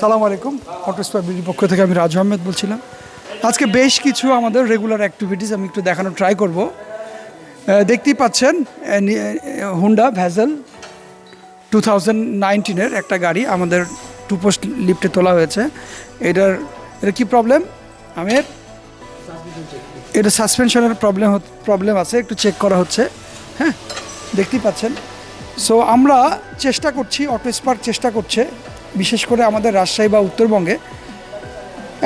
সালাম আলাইকুম। অটোস্পার বিডির পক্ষ থেকে আমি রাজ আহমেদ বলছিলাম। আজকে বেশ কিছু আমাদের রেগুলার অ্যাক্টিভিটিস আমি একটু দেখানোর ট্রাই করব। দেখতেই পাচ্ছেন হুন্ডা ভ্যাজেল টু থাউজেন্ড নাইনটিনের একটা গাড়ি আমাদের টু পোস্ট লিফটে তোলা হয়েছে। এটার, এটা কী প্রবলেম আমের? এটা সাসপেনশনের প্রবলেম প্রবলেম আছে, একটু চেক করা হচ্ছে। হ্যাঁ দেখতেই পাচ্ছেন। সো আমরা চেষ্টা করছি অটো স্পার্ক চেষ্টা করছে। বিশেষ করে আমাদের রাজশাহী বা উত্তরবঙ্গে,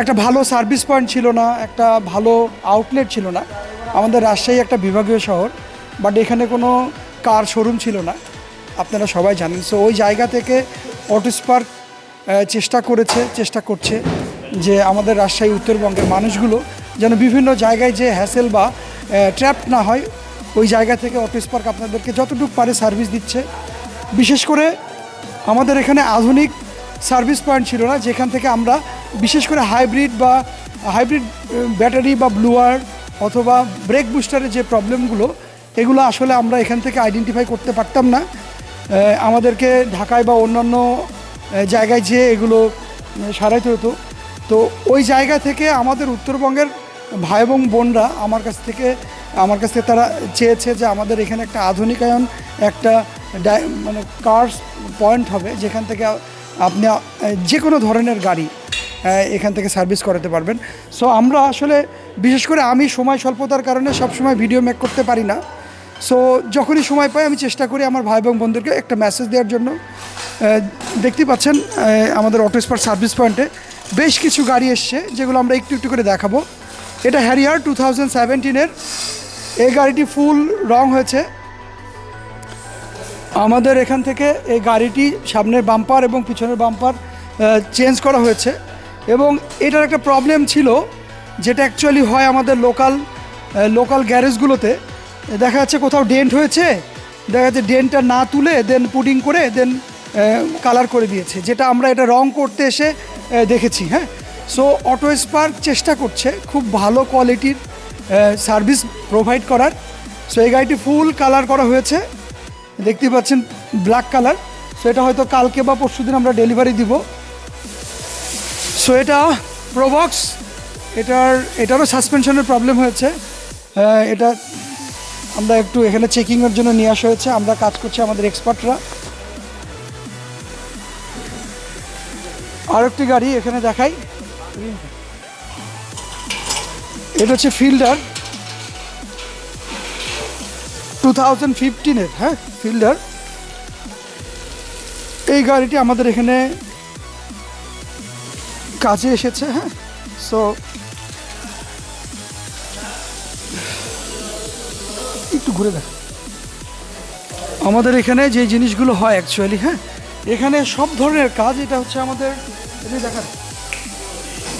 একটা ভালো সার্ভিস পয়েন্ট ছিল না, একটা ভালো আউটলেট ছিল না। আমাদের রাজশাহী একটা বিভাগীয় শহর বাট এখানে কোনো কার শোরুম ছিল না, আপনারা সবাই জানেন। সো ওই জায়গা থেকে অটো স্পার্ক চেষ্টা করেছে, চেষ্টা করছে যে আমাদের রাজশাহী, উত্তরবঙ্গের মানুষগুলো যেন বিভিন্ন জায়গায় যে হ্যাসেল বা ট্র্যাপ না হয়, ওই জায়গা থেকে অটো স্পার্ক আপনাদেরকে যতটুকু পারে সার্ভিস দিচ্ছে। বিশেষ করে আমাদের এখানে আধুনিক সার্ভিস পয়েন্ট ছিল না, যেখান থেকে আমরা বিশেষ করে হাইব্রিড বা হাইব্রিড ব্যাটারি বা ব্লুয়ার অথবা ব্রেক বুস্টারের যে প্রবলেমগুলো, এগুলো আসলে আমরা এখান থেকে আইডেন্টিফাই করতে পারতাম না। আমাদেরকে ঢাকায় বা অন্যান্য জায়গায় যেয়ে এগুলো সারাইতে হতো। তো ওই জায়গা থেকে আমাদের উত্তরবঙ্গের ভাই এবং বোনরা আমার কাছ থেকে, আমার কাছ থেকে তারা চেয়েছে যে আমাদের এখানে একটা আধুনিকায়ন একটা মানে কার্স পয়েন্ট হবে, যেখান থেকে আপনি যে কোনো ধরনের গাড়ি এখান থেকে সার্ভিস করাতে পারবেন। সো আমরা আসলে বিশেষ করে আমি সময় স্বল্পতার কারণে সবসময় ভিডিও মেক করতে পারি না। সো যখনই সময় পাই আমি চেষ্টা করি আমার ভাই এবং বন্ধুদেরকে একটা মেসেজ দেওয়ার জন্য। আহ, দেখতেই পাচ্ছেন আমাদের অটো স্পার সার্ভিস পয়েন্টে বেশ কিছু গাড়ি এসছে যেগুলো আমরা একটু একটু করে দেখাবো। এটা হ্যারিয়ার টু থাউজেন্ড সেভেন্টিনের এই গাড়িটি ফুল রং হয়েছে। আমাদের এখান থেকে এই গাড়িটি সামনের বাম্পার এবং পিছনের বাম্পার চেঞ্জ করা হয়েছে। এবং এটার একটা প্রবলেম ছিল যেটা অ্যাকচুয়ালি হয় আমাদের লোকাল লোকাল গ্যারেজগুলোতে দেখা যাচ্ছে কোথাও ডেন্ট হয়েছে, দেখা যাচ্ছে ডেন্টটা না তুলে দেন পুডিং করে দেন কালার করে দিয়েছে, যেটা আমরা এটা রং করতে এসে দেখেছি হ্যাঁ? সো অটো স্পার্ক চেষ্টা করছে খুব ভালো কোয়ালিটির সার্ভিস প্রোভাইড করার। সো এই গাড়িটি ফুল কালার করা হয়েছে। দেখতেই পাচ্ছেন ব্ল্যাক কালার সো এটা হয়তো কালকে বা পরশু দিন আমরা ডেলিভারি দিব। সো এটা প্রোবক্স এটার, এটারও সাসপেনশনের প্রবলেম হয়েছে। এটা আমরা একটু এখানে চেকিংয়ের জন্য নিয়ে আসা হয়েছে। আমরা কাজ করছি আমাদের এক্সপার্টরা আর একটি গাড়ি এখানে দেখাই। এটা হচ্ছে ফিল্ডার টু থাউজেন্ড ফিফটিনের হ্যাঁ ফিল্ডার এই গাড়িটি আমাদের এখানে কাজে এসেছে হ্যাঁ। সো একটু ঘুরে দেখ। আমাদের এখানে যে জিনিসগুলো হয় অ্যাকচুয়ালি হ্যাঁ এখানে সব ধরনের কাজ, এটা হচ্ছে আমাদের, এটা দেখা।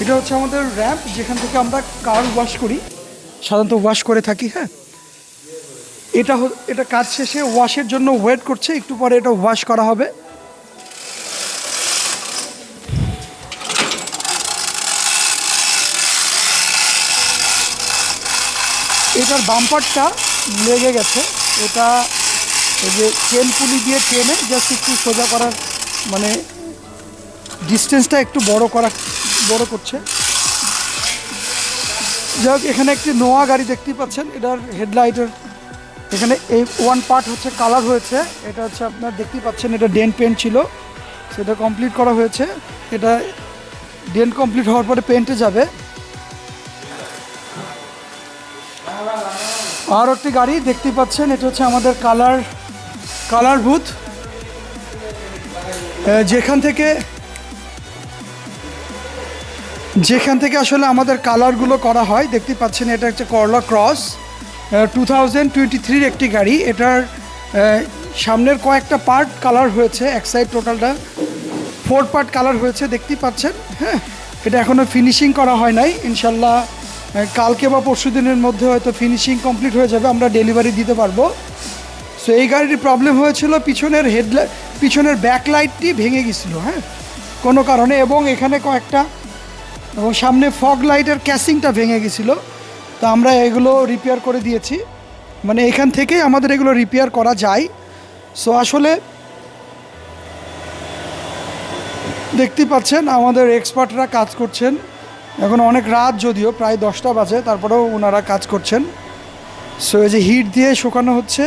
এটা হচ্ছে আমাদের র্যাম্প যেখান থেকে আমরা কার ওয়াশ করি। সাধারণত ওয়াশ করে থাকি হ্যাঁ। এটা এটা কাজ শেষে ওয়াশের জন্য ওয়েট করছে, একটু পরে এটা ওয়াশ করা হবে। এটার বাম্পারটা লেগে গেছে। এটা এই যে চেন পুলি দিয়ে টেনে জাস্ট একটু সোজা করার মানে ডিস্টেন্সটা একটু বড় করা, বড় করছে। যাই এখানে একটি নোয়া গাড়ি দেখতেই পাচ্ছেন। এটার হেডলাইটের এখানে এই ওয়ান পার্ট হচ্ছে কালার হয়েছে। এটা হচ্ছে আপনার দেখতেই পাচ্ছেন, এটা ডেন্ট পেন্ট ছিল। সেটা কমপ্লিট করা হয়েছে। এটা ডেন্ট কমপ্লিট হওয়ার পরে পেন্টে যাবে। আর একটি গাড়ি দেখতেই পাচ্ছেন, এটা হচ্ছে আমাদের কালার কালার বুথ যেখান থেকে যেখান থেকে আসলে আমাদের কালারগুলো করা হয় দেখতে পাচ্ছেন, এটা হচ্ছে করলা ক্রস টু থাউজেন্ড টোয়েন্টি থ্রির একটি গাড়ি। এটার সামনের কয়েকটা পার্ট কালার হয়েছে, এক সাইড টোটালটা ফোর পার্ট কালার হয়েছে, দেখতেই পাচ্ছেন হ্যাঁ? এটা এখনও ফিনিশিং করা হয় নাই। ইনশাল্লাহ কালকে বা পরশু দিনের মধ্যে হয়তো ফিনিশিং কমপ্লিট হয়ে যাবে, আমরা ডেলিভারি দিতে পারব। সো এই গাড়িটির প্রবলেম হয়েছিল, পিছনের হেডলাইট পিছনের ব্যাকলাইটটি ভেঙে গেছিল হ্যাঁ? কোনো কারণে, এবং এখানে কয়েকটা, এবং সামনে ফগ লাইটের ক্যাসিংটা ভেঙে গেছিল। তো আমরা এগুলো রিপেয়ার করে দিয়েছি। মানে এখান থেকেই আমাদের এগুলো রিপেয়ার করা যায়। সো আসলে দেখতে পাচ্ছেন, আমাদের এক্সপার্টরা কাজ করছেন। এখন অনেক রাত যদিও, প্রায় দশটা বাজে, তারপরেও ওনারা কাজ করছেন। সো এই যে হিট দিয়ে শুকানো হচ্ছে।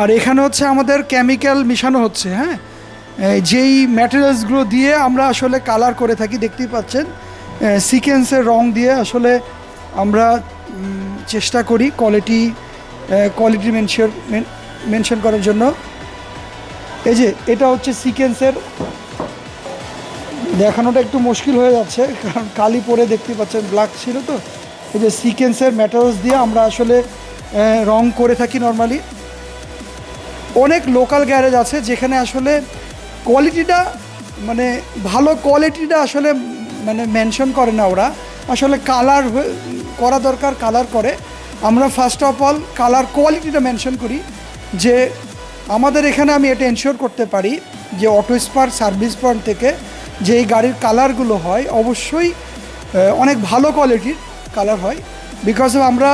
আর এখানে হচ্ছে আমাদের কেমিক্যাল মিশানো হচ্ছে হ্যাঁ? যেই ম্যাটেরিয়ালসগুলো দিয়ে আমরা আসলে কালার করে থাকি, দেখতেই পাচ্ছেন। সিকেন্সের রং দিয়ে আসলে আমরা চেষ্টা করি কোয়ালিটি কোয়ালিটি মেনশন মেনশন করার জন্য। এই যে, এটা হচ্ছে সিকেন্সের দেখানোটা একটু মুশকিল হয়ে যাচ্ছে, কারণ কালি পরে দেখতে পাচ্ছেন ব্ল্যাক ছিল তো। এই যে সিকেন্সের ম্যাটেরিয়ালস দিয়ে আমরা আসলে রং করে থাকি নর্মালি অনেক লোকাল গ্যারেজ আছে যেখানে আসলে কোয়ালিটিটা মানে ভালো কোয়ালিটিটা আসলে মানে মেনশন করে না ওরা। আসলে কালার করা দরকার কালার করে। আমরা ফার্স্ট অফ অল কালার কোয়ালিটিটা মেনশন করি যে আমাদের এখানে আমি এটা এনশিওর করতে পারি যে অটো স্পার সার্ভিস পয়েন্ট থেকে যে এই গাড়ির কালারগুলো হয় অবশ্যই অনেক ভালো কোয়ালিটির কালার হয়। বিকজ আমরা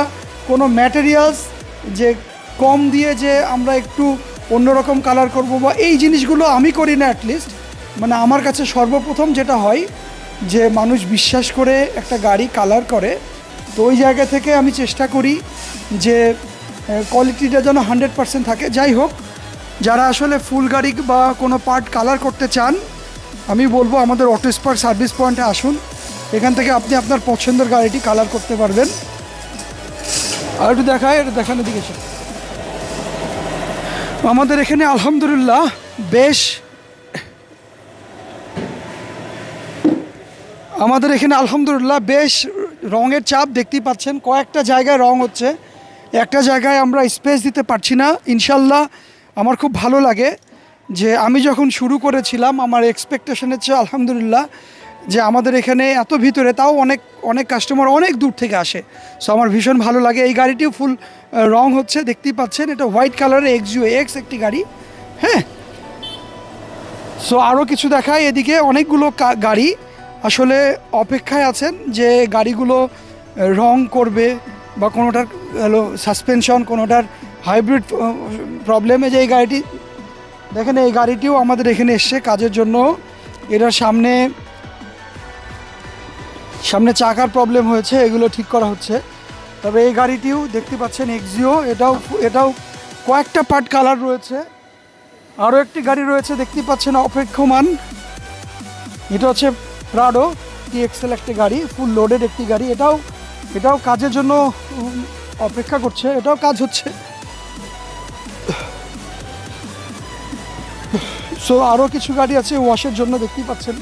কোনো ম্যাটেরিয়ালস যে কম দিয়ে যে আমরা একটু অন্যরকম কালার করব বা এই জিনিসগুলো আমি করি না অ্যাটলিস্ট মানে আমার কাছে সর্বপ্রথম যেটা হয় যে মানুষ বিশ্বাস করে একটা গাড়ি কালার করে। তো ওই জায়গা থেকে আমি চেষ্টা করি যে কোয়ালিটিটা যেন হান্ড্রেড পার্সেন্ট থাকে। যাই হোক, যারা আসলে ফুল গাড়ি বা কোনো পার্ট কালার করতে চান, আমি বলব আমাদের অটো স্পার সার্ভিস পয়েন্টে আসুন। এখান থেকে আপনি আপনার পছন্দের গাড়িটি কালার করতে পারবেন। আর একটু দেখায় এটা দেখানো দিকে আমাদের এখানে আলহামদুলিল্লাহ বেশ আমাদের এখানে আলহামদুলিল্লাহ বেশ রঙের চাপ দেখতেই পাচ্ছেন, কয়েকটা জায়গায় রং হচ্ছে। একটা জায়গায় আমরা স্পেস দিতে পারছি না। ইনশাল্লাহ আমার খুব ভালো লাগে যে আমি যখন শুরু করেছিলাম, আমার এক্সপেকটেশনের চেয়ে আলহামদুলিল্লাহ যে আমাদের এখানে এত ভিতরে তাও অনেক অনেক কাস্টমার অনেক দূর থেকে আসে। সো আমার ভীষণ ভালো লাগে। এই গাড়িটিও ফুল রং হচ্ছে, দেখতেই পাচ্ছেন। এটা হোয়াইট কালারের এক্সিও এক্স একটি গাড়ি। হ্যাঁ? সো আরও কিছু দেখায় এদিকে অনেকগুলো গাড়ি। আসলে অপেক্ষায় আছেন যে গাড়িগুলো রং করবে বা কোনোটার সাসপেনশন কোনোটার হাইব্রিড প্রবলেমে যে এই গাড়িটি, দেখেন এই গাড়িটিও আমাদের এখানে এসছে কাজের জন্য। এটার সামনে সামনে চাকার প্রবলেম হয়েছে, এগুলো ঠিক করা হচ্ছে। তবে এই গাড়িটিও দেখতে পাচ্ছেন এক্সিও এটাও এটাও কয়েকটা পার্ট কালার রয়েছে। আরও একটি গাড়ি রয়েছে, দেখতে পাচ্ছেন অপেক্ষমান। এটা হচ্ছে প্রাডো টি এক্সেল একটি গাড়ি ফুল লোডেড একটি গাড়ি। এটাও এটাও কাজের জন্য অপেক্ষা করছে, এটাও কাজ হচ্ছে। সো আরও কিছু গাড়ি আছে ওয়াশের জন্য, দেখতেই পাচ্ছেন।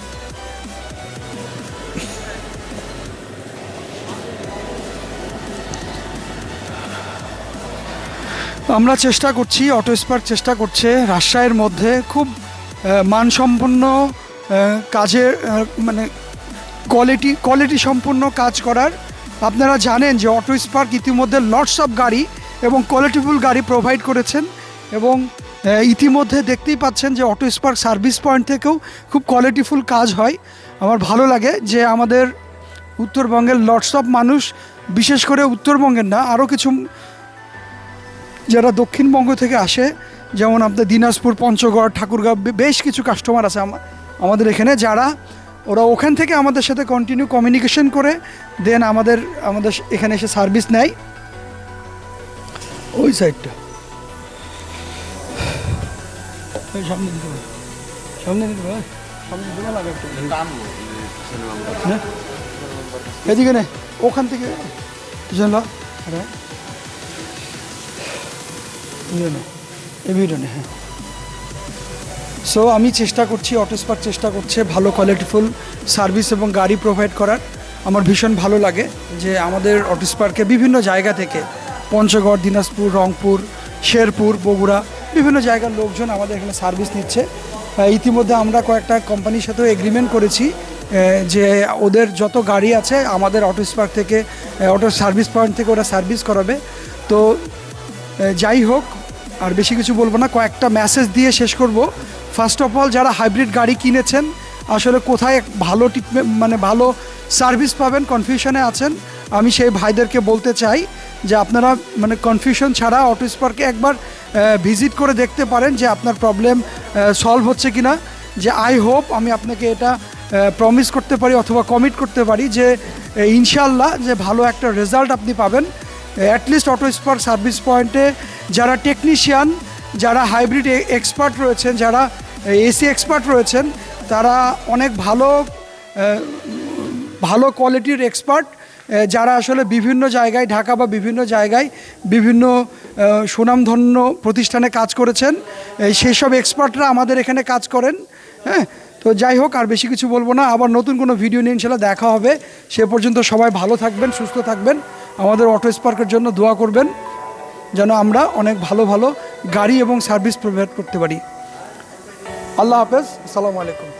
আমরা চেষ্টা করছি, অটো স্পার্ক চেষ্টা করছে, রাজশাহীর মধ্যে খুব মানসম্পন্ন কাজের মানে কোয়ালিটি কোয়ালিটি সম্পন্ন কাজ করার। আপনারা জানেন যে অটো স্পার্ক ইতিমধ্যে লটস অফ গাড়ি এবং কোয়ালিটিফুল গাড়ি প্রোভাইড করেছেন এবং ইতিমধ্যে দেখতেই পাচ্ছেন যে অটো স্পার্ক সার্ভিস পয়েন্ট থেকেও খুব কোয়ালিটিফুল কাজ হয়। আমার ভালো লাগে যে আমাদের উত্তরবঙ্গের লটস অফ মানুষ, বিশেষ করে উত্তরবঙ্গের না আরও কিছু যারা দক্ষিণবঙ্গ থেকে আসে, যেমন আপনার দিনাজপুর, পঞ্চগড়, ঠাকুরগাঁও বেশ কিছু কাস্টমার আছে আমা- আমাদের এখানে যারা, ওরা ওখান থেকে আমাদের সাথে কন্টিনিউ কমিউনিকেশন করে দেন আমাদের আমাদের এখানে এসে সার্ভিস নেয়। ওই সাইডটা। নে। এদিকে ওখান থেকে। পিছনে ভিডিও হ্যাঁ। সো আমি চেষ্টা করছি অটোস্পার্ক চেষ্টা করছে ভালো কোয়ালিটিফুল সার্ভিস এবং গাড়ি প্রোভাইড করার। আমার ভীষণ ভালো লাগে যে আমাদের অটোস্পার্কে বিভিন্ন জায়গা থেকে পঞ্চগড়, দিনাজপুর, রংপুর, শেরপুর, বগুড়া বিভিন্ন জায়গার লোকজন আমাদের এখানে সার্ভিস নিচ্ছে। ইতিমধ্যে আমরা কয়েকটা কোম্পানির সাথেও এগ্রিমেন্ট করেছি যে ওদের যত গাড়ি আছে আমাদের অটো স্পার্ক থেকে অটো সার্ভিস পয়েন্ট থেকে ওরা সার্ভিস করাবে। তো যাই হোক, আর বেশি কিছু বলব না, কয়েকটা মেসেজ দিয়ে শেষ করব। ফার্স্ট অফ অল যারা হাইব্রিড গাড়ি কিনেছেন, আসলে কোথায় ভালো ট্রিটমেন্ট মানে ভালো সার্ভিস পাবেন কনফিউশনে আছেন, আমি সেই ভাইদেরকে বলতে চাই যে আপনারা মানে কনফিউশন ছাড়া অটো স্পার্কে একবার ভিজিট করে দেখতে পারেন যে আপনার প্রবলেম সলভ হচ্ছে কি না যে আই হোপ আমি আপনাকে এটা প্রমিস করতে পারি অথবা কমিট করতে পারি যে ইনশাল্লাহ যে ভালো একটা রেজাল্ট আপনি পাবেন। অ্যাটলিস্ট অটো স্পার্ক সার্ভিস পয়েন্টে যারা টেকনিশিয়ান যারা হাইব্রিড এক্সপার্ট রয়েছেন, যারা এসি এক্সপার্ট রয়েছেন, তারা অনেক ভালো ভালো কোয়ালিটির এক্সপার্ট যারা আসলে বিভিন্ন জায়গায়, ঢাকা বা বিভিন্ন জায়গায় বিভিন্ন সুনামধন্য প্রতিষ্ঠানে কাজ করেছেন। সেই সব এক্সপার্টরা আমাদের এখানে কাজ করেন হ্যাঁ? তো যাই হোক, আর বেশি কিছু বলব না। আবার নতুন কোনো ভিডিও নিয়ে ইনশাল্লাহ দেখা হবে। সে পর্যন্ত সবাই ভালো থাকবেন, সুস্থ থাকবেন। আমাদের অটো স্পার্কের জন্য দোয়া করবেন, যেন আমরা অনেক ভালো ভালো গাড়ি এবং সার্ভিস প্রোভাইড করতে পারি। আল্লাহ হাফেজ আসসালামু আলাইকুম।